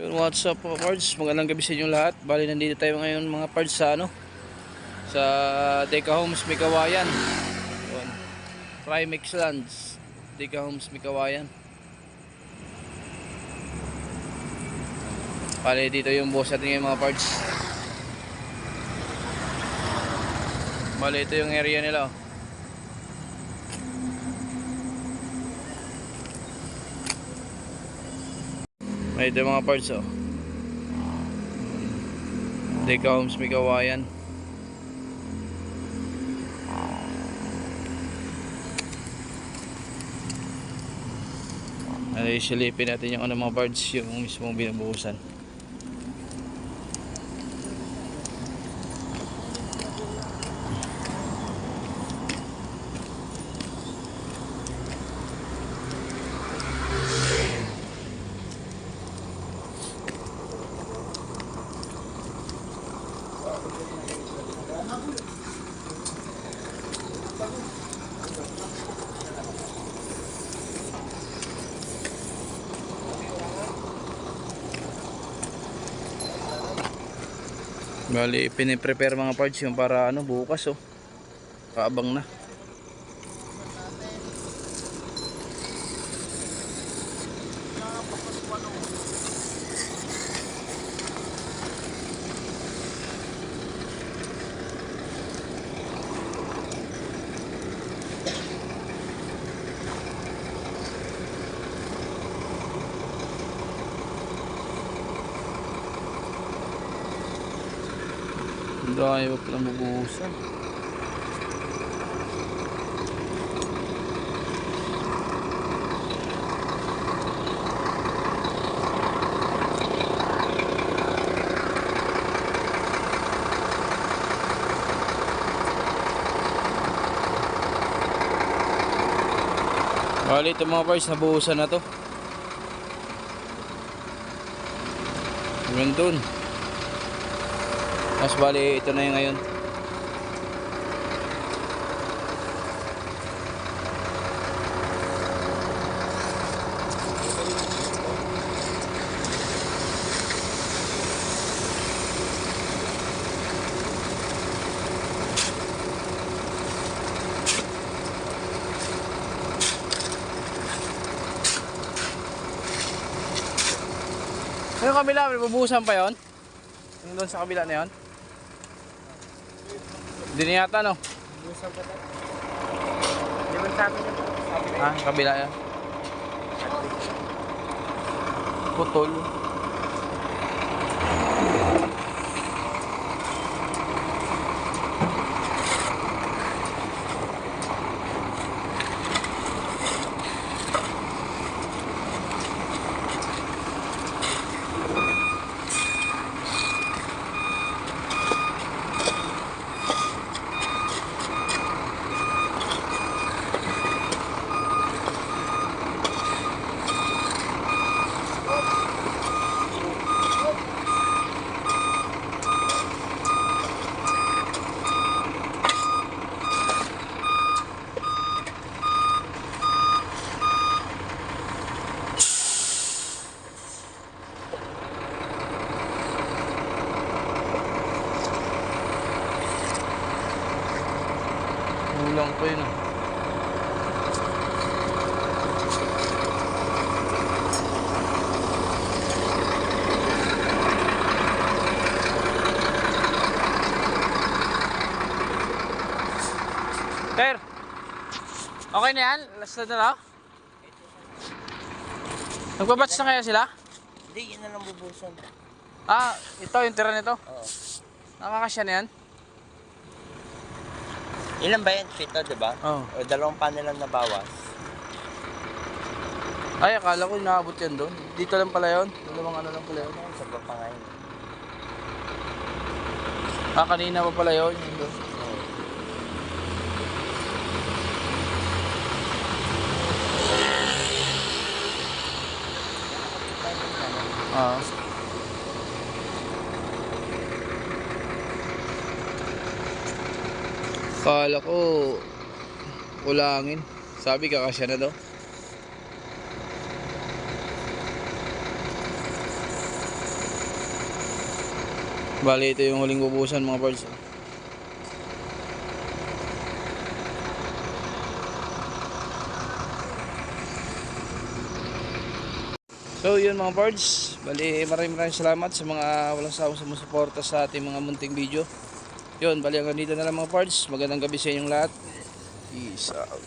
Yun, what's up mga parts? Magandang gabi sa inyo lahat. Bali nandito tayo ngayon mga parts sa ano? Sa Deca Homes Mikawayan. Yun. Primex Lands. Deca Homes Mikawayan. Bali dito yung boss natin ngayon mga parts. Bali ito yung area nila oh. May ito mga parts oh. Deca Homes Mikawayan. Ay, silipin natin yung ano mga parts yung mismong binubuhusan. Bali, piniprepare mga parts yung para ano, bukas oh. Kaabang na. Ang dami pa palang bubuhusan. Bali ito mga boys, nabuhusan na to. Hanggang dun. Mas bali ito na yung ngayon. Yung kabila, bubuhusan pa yon? Yung doon sa kabila na yon? Hindi na yata no? Busog ka tayo. Di ba sa amin ito? Ah, kabila yan. Putol. Kulang pa yun ah. Sir, okay na yan? Last na na lang? Nagbabatch na kaya sila? Hindi, yun na lang bubuson. Ah, ito yung tira nito. Oo. Nakakasya na yan? Ilan ba yan? Pito, di ba? Oo. O dalawang panel lang na bawas. Ay, akala ko inaabot yan doon. Dito lang pala yun. Dalawang ano lang pala yun. Sa pa ngayon? Ah, kanina pa pala yun. Yun doon. Oo. Ah. Kala ko ulangin. Sabi kakasya na daw. Bali, ito yung huling bubusan mga parts. So yun mga parts, bali maraming maraming salamat sa mga walang sawang sumusuporta sa ating mga munting video. Yun, bali hanggang dito na lang mga parts. Magandang gabi sa inyong lahat. Peace out.